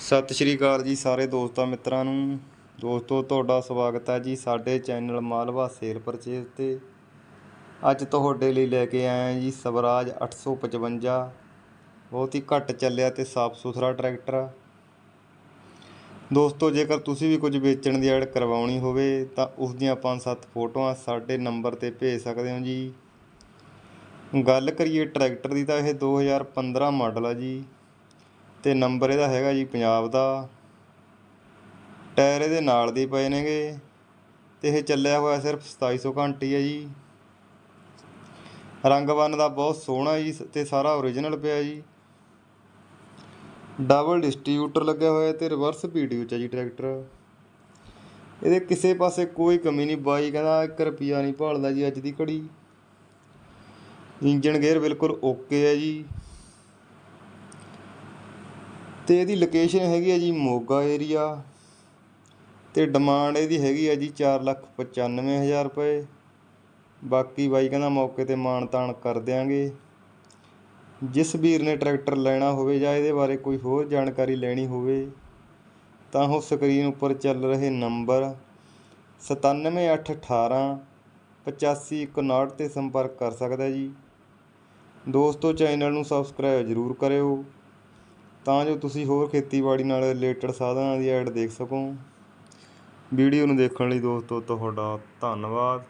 ਸਤਿ ਸ਼੍ਰੀ ਅਕਾਲ ਜੀ ਸਾਰੇ ਦੋਸਤਾਂ ਮਿੱਤਰਾਂ ਨੂੰ। ਦੋਸਤੋ, ਤੁਹਾਡਾ ਸਵਾਗਤ ਹੈ ਜੀ ਸਾਡੇ ਚੈਨਲ ਮਾਲਵਾ ਸੇਲ ਪਰਚੇਜ਼ ਤੇ। ਅੱਜ ਤੁਹਾਡੇ ਲਈ ਲੈ ਕੇ ਆਏ ਹਾਂ ਜੀ ਸਵਰਾਜ 855 ਬਹੁਤ ਹੀ ਘੱਟ ਚੱਲਿਆ ਤੇ ਸਾਫ਼ ਸੁਥਰਾ ਟਰੈਕਟਰ ਆ। ਦੋਸਤੋ, ਜੇਕਰ ਤੁਸੀਂ ਵੀ ਕੁਝ ਵੇਚਣ ਦੀ ਐਡ ਕਰਵਾਉਣੀ ਹੋਵੇ, ਤਾਂ ਉਸ ਦੀਆਂ 5-7 ਫੋਟੋਆਂ ਸਾਡੇ ਨੰਬਰ ਤੇ ਭੇਜ ਸਕਦੇ ਹੋ ਜੀ। ਗੱਲ ਕਰੀਏ ਟਰੈਕਟਰ ਦੀ, ਤਾਂ ਇਹ 2015 ਮਾਡਲ ਆ ਜੀ। ਤੇ ਨੰਬਰ ਇਹਦਾ ਹੈਗਾ ਜੀ ਪੰਜਾਬ ਦਾ। ਟਾਇਰ ਇਹਦੇ ਨਾਲ ਦੇ ਪਏ ਨੇਗੇ। ਤੇ ਇਹ ਚੱਲਿਆ ਹੋਇਆ ਸਿਰਫ 2700 ਘੰਟੇ ਹੀ ਹੈ ਜੀ। ਰੰਗ ਬੰਨ ਦਾ ਬਹੁਤ ਸੋਹਣਾ ਜੀ ਤੇ ਸਾਰਾ ਓਰੀਜਨਲ ਪਿਆ ਜੀ। ਡਬਲ ਡਿਸਟ੍ਰੀਬਿਊਟਰ ਲੱਗਿਆ ਹੋਇਆ ਤੇ ਰਿਵਰਸ ਪੀਡੀਓ ਚ ਹੈ ਜੀ ਟਰੈਕਟਰ ਇਹਦੇ ਕਿਸੇ ਪਾਸੇ ਕੋਈ ਕਮੀ ਨਹੀਂ, ਬਾਈ ਕਹਿੰਦਾ 1 ਰੁਪਿਆ ਨਹੀਂ ਭਾਲਦਾ ਜੀ ਅੱਜ ਦੀ ਘੜੀ। ਇੰਜਨ ਗੇਅਰ ਬਿਲਕੁਲ ਓਕੇ ਹੈ ਜੀ। ਤੇ ਇਹਦੀ ਲੋਕੇਸ਼ਨ ਹੈਗੀ ਹੈ ਜੀ ਮੋਗਾ ਏਰੀਆ ਤੇ ਡਿਮਾਂਡ ਇਹਦੀ ਹੈਗੀ ਹੈ ਜੀ 495000 ਰੁਪਏ। ਬਾਕੀ ਬਾਈ ਕਹਿੰਦਾ ਮੌਕੇ ਤੇ ਮਾਣ ਤਾਣ ਕਰ ਦਿਆਂਗੇ। ਜਿਸ ਵੀਰ ਨੇ ਟਰੈਕਟਰ ਲੈਣਾ ਹੋਵੇ ਜਾਂ ਇਹਦੇ ਬਾਰੇ ਕੋਈ ਹੋਰ ਜਾਣਕਾਰੀ ਲੈਣੀ ਹੋਵੇ, ਤਾਂ ਉਹ ਸਕਰੀਨ ਉੱਪਰ ਚੱਲ ਰਹੇ ਨੰਬਰ 97818 8559 ਤੇ ਸੰਪਰਕ ਕਰ ਸਕਦਾ ਜੀ। ਦੋਸਤੋ ਚੈਨਲ ਨੂੰ ਸਬਸਕ੍ਰਾਈਬ ਜ਼ਰੂਰ ਕਰਿਓ। ਤਾਂ ਜੋ ਤੁਸੀਂ ਹੋਰ ਖੇਤੀਬਾੜੀ ਨਾਲ ਰਿਲੇਟਡ ਸਾਧਨਾਂ ਦੀ ਐਡ ਦੇਖ ਸਕੋ। ਵੀਡੀਓ ਨੂੰ ਦੇਖਣ ਲਈ ਦੋਸਤੋ, ਤੁਹਾਡਾ ਧੰਨਵਾਦ।